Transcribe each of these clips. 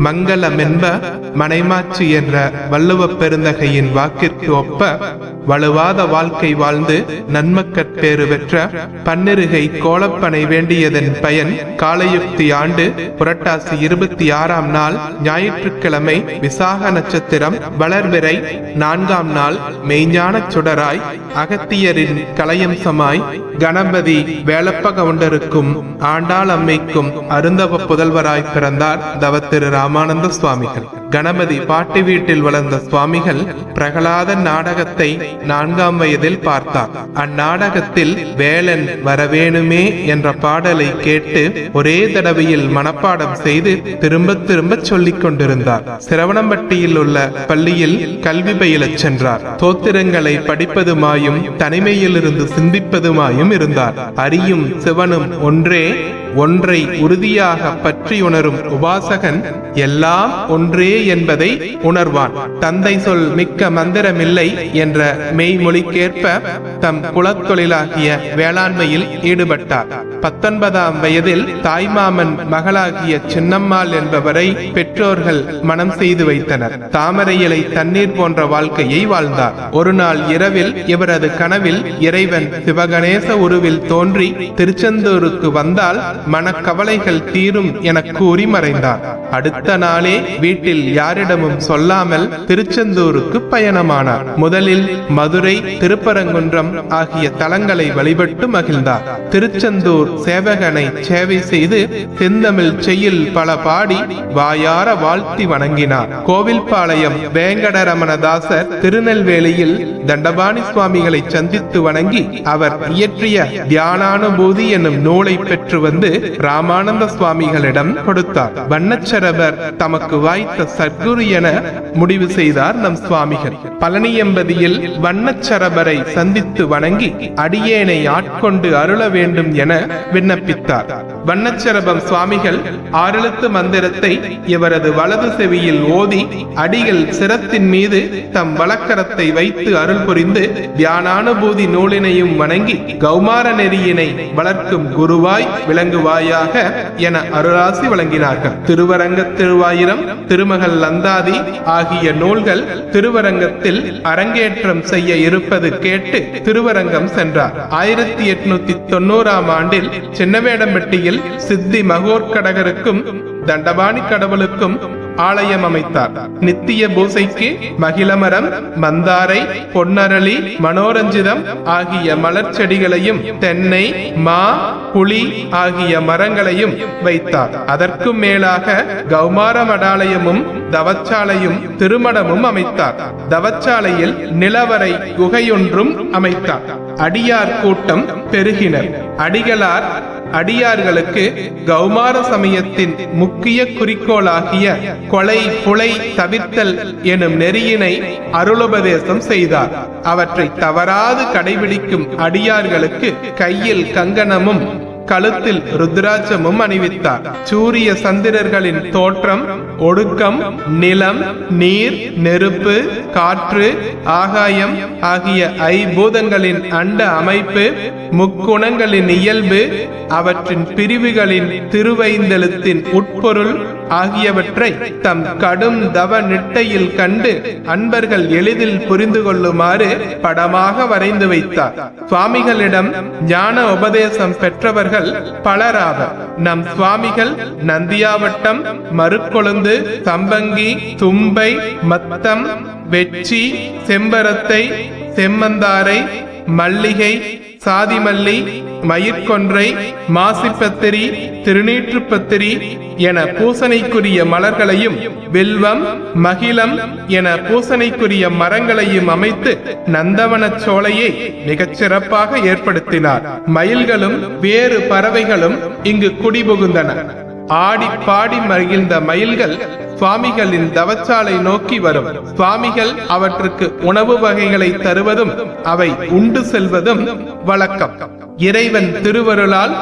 மங்களமென்ப மனைமாட்சி என்ற வள்ளுவப் பெருந்தகையின் வாக்கிற்கு ஒப்ப வலுவாத வாழ்க்கை வாழ்ந்து நன்மக்கட்பேறு பெற்ற பன்னிருகை கோலப்பனை வேண்டியதன் பயன் காலயுக்தி ஆண்டு புரட்டாசி இருபத்தி ஆறாம் நாள் ஞாயிற்றுக்கிழமை விசாக நட்சத்திரம் வளர்விரை நான்காம் நாள் மெய்ஞானச் சுடராய் அகத்தியரின் கலையம்சமாய் கணபதி வேலப்ப கவுண்டருக்கும் ஆண்டாள் அம்மைக்கும் அருந்தவ புதல்வராய் பிறந்தார் தவத்திரு ராமானந்த சுவாமிகள். கணபதி பாட்டி வீட்டில் வளர்ந்த சுவாமிகள் பிரகலாத நாடகத்தை நான்காம் வயதில் பார்த்தார். அந்நாடகத்தில் வேலன் வரவேணுமே என்ற பாடலை கேட்டு ஒரே தடவையில் மனப்பாடம் செய்து திரும்ப திரும்ப சொல்லிக் கொண்டிருந்தார். சிரவணம்பட்டியில் உள்ள பள்ளியில் கல்வி பயிலச் சென்றார். தோத்திரங்களை படிப்பதுமாயும் தனிமையிலிருந்து சிந்திப்பதுமாயும் இருந்தார். அரியும் சிவனும் ஒன்றே ஒன்றை உறுதியாக பற்றி உணரும் உபாசகன் எல்லாம் ஒன்றே என்பதை உணர்வான். தந்தை சொல் மிக்க மந்திரமில்லை என்ற மெய்மொழிக்கேற்ப தம் குலத்தொழிலாகிய வேளாண்மையில் ஈடுபட்டார். பத்தொன்பதாம் வயதில் தாய்மாமன் மகளாகிய சின்னம்மாள் என்பவரை பெற்றோர்கள் மனம் செய்து வைத்தனர். தாமரை இலை தண்ணீர் போன்ற வாழ்க்கையை வாழ்ந்தார். ஒரு நாள் இரவில் இவரது கனவில் இறைவன் சிவகணேச உருவில் தோன்றி திருச்செந்தூருக்கு வந்தால் மனக்கவலைகள் தீரும் என கூறி மறைந்தார். அடுத்த நாளே வீட்டில் யாரிடமும் சொல்லாமல் திருச்செந்தூருக்கு பயணமானார். முதலில் மதுரை திருப்பரங்குன்றம் ஆகிய தலங்களை வழிபட்டு மகிழ்ந்தார். திருச்செந்தூர் சேவகனை சேவை செய்து செந்தமிழ் செய்யில் பல பாடி வாயார வாழ்த்தி வணங்கினார். கோவில்பாளையம் வேங்கடரமணதாசர் திருநெல்வேலியில் தண்டபாணி சுவாமிகளை சந்தித்து வணங்கி அவர் இயற்றிய தியானானுபூதி என்னும் நூலை பெற்று வந்து ராமானந்த சுவாமிகளிடம் கொடுத்தார். வண்ணச்சரவர் தமக்கு வாய்த்த சத்குரு என முடிவு செய்தார் நம் சுவாமிகள். பழனி பழனியம்பதியில் வண்ணச்சரபரை சந்தித்து வணங்கி அடியேனை ஆட்கொண்டு அருள வேண்டும் என விண்ணப்பித்தார். வண்ணச்சரபம் சுவாமிகள் ஆறெழுத்து மந்திரத்தை இவரது வலது செவியில் ஓதி அடிகள் சிரத்தின் மீது தம் வழக்கரத்தை வைத்து அருள் புரிந்து தியானானுபூதி நூலினையும் வணங்கி கௌமார நெறியினை வளர்க்கும் குருவாய் வாயாக என அருளாசி வழங்கினார்கள். திருவரங்க திருவாயிரம் திருமகள் லந்தாதி ஆகிய நூல்கள் திருவரங்கத்தில் அரங்கேற்றம் செய்ய இருப்பது கேட்டு திருவரங்கம் சென்றார். ஆயிரத்தி எட்நூத்தி தொண்ணூறாம் ஆண்டில் சின்னவேடம்பட்டியில் சித்தி மகோர்கடகருக்கும் தண்டபாணி கடவுளுக்கும் ஆலயம் அமைத்தார் நித்திய பூசைக்கு மகிழமரம் மந்தாரை பொன்னரளி மனோரஞ்சிதம் ஆகிய மலர் செடிகளையும் தென்னை மா புளி ஆகிய மரங்களையும் வைத்தார். அதற்கும் மேலாக கௌமார மடாலயமும் தவச்சாலையும் திருமணமும் அமைத்தார். தவச்சாலையில் நிலவரை குகையொன்றும் அமைத்தார். அடியார் கூட்டம் பெருகினர். அடிகளார் அடியார்களுக்கு கௌமார சமயத்தின் முக்கிய குறிக்கோளாகிய கொலை புலை தவிர்த்தல் எனும் நெறியினை அருளுபதேசம் செய்தார். அவற்றை தவறாது கடைபிடிக்கும் அடியார்களுக்கு கையில் கங்கணமும் கழுத்தில் ருத்ராட்சமும் அணிவித்தார். சூரிய சந்திரர்களின் தோற்றம் ஒடுக்கம் நிலம் நீர் நெருப்பு காற்று ஆகாயம் ஆகிய ஐபூதங்களின் அண்ட அமைப்பு முக்குணங்களின் இயல்பு அவற்றின் பிரிவுகளின் திருவைந்தெழுத்தின் உட்பொருள் ஆகியவற்றை தம் கடும் தவ நிட்டையில் கண்டு அன்பர்கள் எளிதில் புரிந்து கொள்ளுமாறு படமாக வரைந்து வைத்தார். சுவாமிகளிடம் ஞான உபதேசம் பெற்றவர்கள் பலராவர். நம் சுவாமிகள் நந்தியாவட்டம் மறுக்கொழுந்து சம்பங்கி தும்பை மத்தம் வெற்றி செம்பரத்தை செம்மந்தாரை மல்லிகை சாதிமல்லி மயிர்கொன்றை மாசிப்பத்திரி திருநீற்றுப்பத்திரி என பூசனைக்குரிய மலர்களையும் வில்வம் மகிழம் என பூசனைக்குரிய மரங்களையும் அமைத்து நந்தவனச் சோலையை மிகச் சிறப்பாக ஏற்படுத்தினார். மயில்களும் வேறு பறவைகளும் இங்கு குடிபுகுந்தன. ஆடி பாடி மகிழ்ந்த மயில்கள் சுவாமிகளின் தவச்சாலை நோக்கி வரும். சுவாமிகள் அவற்றுக்கு உணவு வகைகளை தருவதும் அவை உண்டு செல்வதும் வழக்கம். இறைவன் திருவருளால்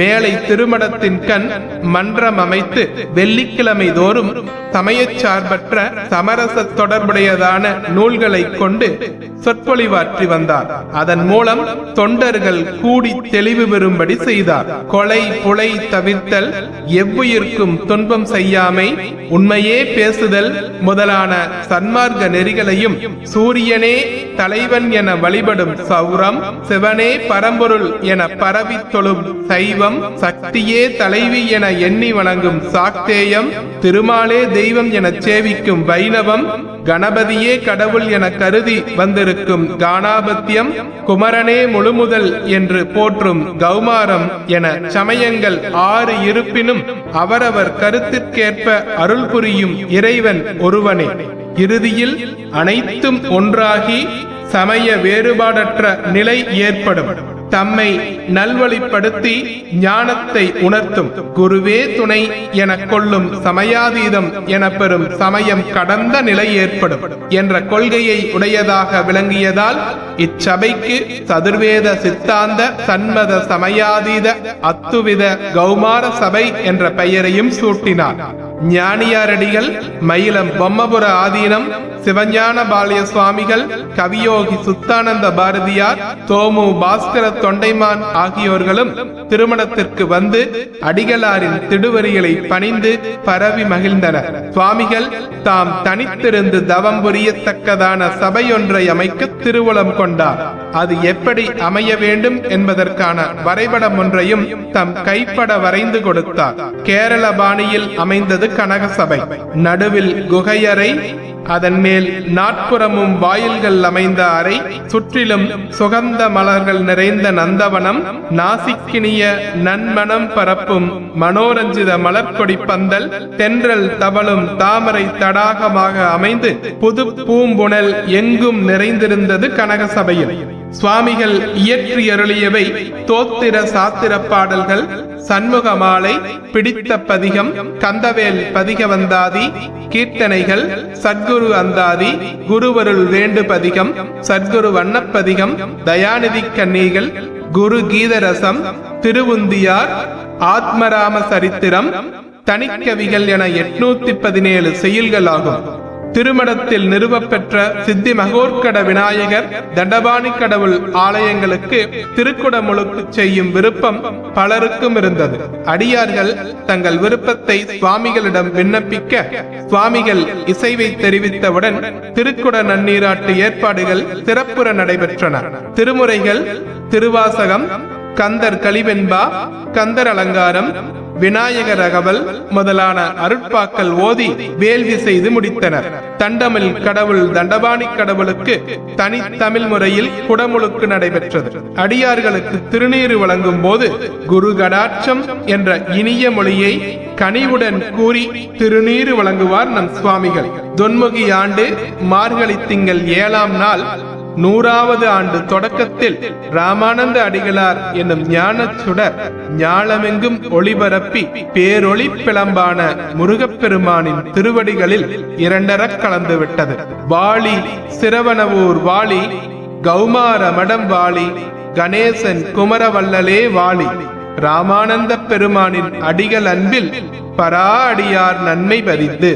மேலை திருமணத்தின் கண் மன்றம் அமைத்து வெள்ளிக்கிழமை தோறும் சமயச்சார்பற்ற சமரச தொடர்புடையதான நூல்களை கொண்டு சொற்பொழிவாற்றி வந்தார். அதன் மூலம் தொண்டர்கள் கூடி தெளிவு பெறும்படி செய்தார். கொலை புலை தவிர்த்தல் எவ்வுயிர்க்கும் துன்பம் செய்யாமை உண்மையே பேசுதல் முதலான சன்மார்க்க நெறிகளையும் சூரியனே தலைவன் என வழிபடும் சௌரம் சிவனே பரம்பொருள் என பரவி தொழும் சைவம் சக்தியே தலைவி என எண்ணி வணங்கும் சாக்தேயம் திருமாலே தெய்வம் என சேவிக்கும் வைணவம் கணபதியே கடவுள் என கருதி வந்திருக்கும் கானாபத்தியம் குமரனே முழுமுதல் என்று போற்றும் கௌமாரம் என சமயங்கள் ஆறு இருப்பினும் அவரவர் கருத்திற்கேற்ப அருள் புரியும் இறைவன் ஒருவனே. இறுதியில் அனைத்தும் ஒன்றாகி சமய வேறுபாடற்ற நிலை ஏற்படும். தம்மை நல்வழிப்படுத்தி ஞானத்தை உணர்த்தும். குருவே துணை எனக் கொள்ளும் சமயாதீதம் என பெறும் சமயம் கடந்த நிலை ஏற்படும் என்ற கொள்கையை உடையதாக விளங்கியதால் இச்சபைக்கு சதுர்வேத சித்தாந்த சன்மத சமயாதீத அத்துவித கௌமார சபை என்ற பெயரையும் சூட்டினார். ஞானியாரடிகள் மயிலம் பொம்மபுர ஆதீனம் சிவஞான பாலிய சுவாமிகள் கவியோகி சுத்தானந்த பாரதியார் தோமு பாஸ்கர தொண்டைமான் ஆகியோர்களும் திருமணத்திற்கு வந்து அடிகளாரின் திடுவரிகளை பணிந்து பரவி மகிழ்ந்தனர். சுவாமிகள் தாம் தனித்திருந்து தவம் புரியத்தக்கதான சபையொன்றை அமைக்க திருவுளம் கொண்டார். அது எப்படி அமைய வேண்டும் என்பதற்கான வரைபடம் ஒன்றையும் தம் கைப்பட வரைந்து கொடுத்தார். கேரள பாணியில் அமைந்தது கனகசபை. நடுவில் குகையறை அதன் மேல் நாட்புறமும் வாயில்கள் அமைந்த அறை சுற்றிலும் சுகந்த மலர்கள் நிறைந்த நந்தவனம் நாசிக்கினிய நன்மணம் பரப்பும் மனோரஞ்சித மலர்கொடி பந்தல் தென்றல் தவளும் தாமரை தடாகமாக அமைந்து புது பூம்புணல் எங்கும் நிறைந்திருந்தது கனக சபையில் சுவாமிகள் இயற்றி அருளியவை தோத்திர சாத்திர பாடல்கள் சண்முக மாலை பிடித்த பதிகம் கந்தவேல் பதிக வந்தாதி கீர்த்தனைகள் சத்குரு அந்தாதி குருவருள் வேண்டு பதிகம் சத்குரு வண்ணப்பதிகம் தயாநிதி கன்னிகள் குரு கீதரசம் திருவுந்தியார் ஆத்மராம சரித்திரம் தனிக்கவிகள் என எட்நூத்தி பதினேழு செயல்கள் ஆகும் திருமணத்தில் நிறுவப்பெற்ற சித்தி மகோர்கட விநாயகர் தண்டபாணி கடவுள் ஆலயங்களுக்கு திருக்குடமுழுக்கு செய்யும் விருப்பம் பலருக்கும் இருந்தது. அடியார்கள் தங்கள் விருப்பத்தை சுவாமிகளிடம் விண்ணப்பிக்க சுவாமிகள் இசைவை தெரிவித்தவுடன் திருக்குட நன்னீராட்டு ஏற்பாடுகள் சிறப்புற நடைபெற்றன. திருமுறைகள் திருவாசகம் கந்தர் கலிவெண்பா கந்தர் அலங்காரம் விநாயகர் அகவல் முதலான அருட்பாக்கள் ஓதி வேள்வி செய்து முடித்தனர். தண்டமில் கடவுள் தண்டபாணி கடவுளுக்கு தனி தமிழ் முறையில் குடமுழுக்கு நடைபெற்றது. அடியார்களுக்கு திருநீறு வழங்கும் போது குரு கடாட்சம் என்ற இனிய மொழியை கனிவுடன் கூறி திருநீறு வழங்குவார் நம் சுவாமிகள். தொன்முகி ஆண்டு மார்கழி திங்கள் ஏழாம் நாள் நூறாவது ஆண்டு தொடக்கத்தில் ராமானந்த அடிகளார் என்னும் ஞான சுடர் ஞாலமெங்கும் ஒளிபரப்பி பேரொளி பிளம்பான முருகப்பெருமானின் திருவடிகளில் இரண்டரக் கலந்துவிட்டது. வாளி சிரவணவூர் வாளி கௌமார மடம் வாளி கணேசன் குமரவல்லலே வாளி. ராமானந்த பெருமானின் அடிகள் அன்பில் பரா அடியார் நன்மை பறித்து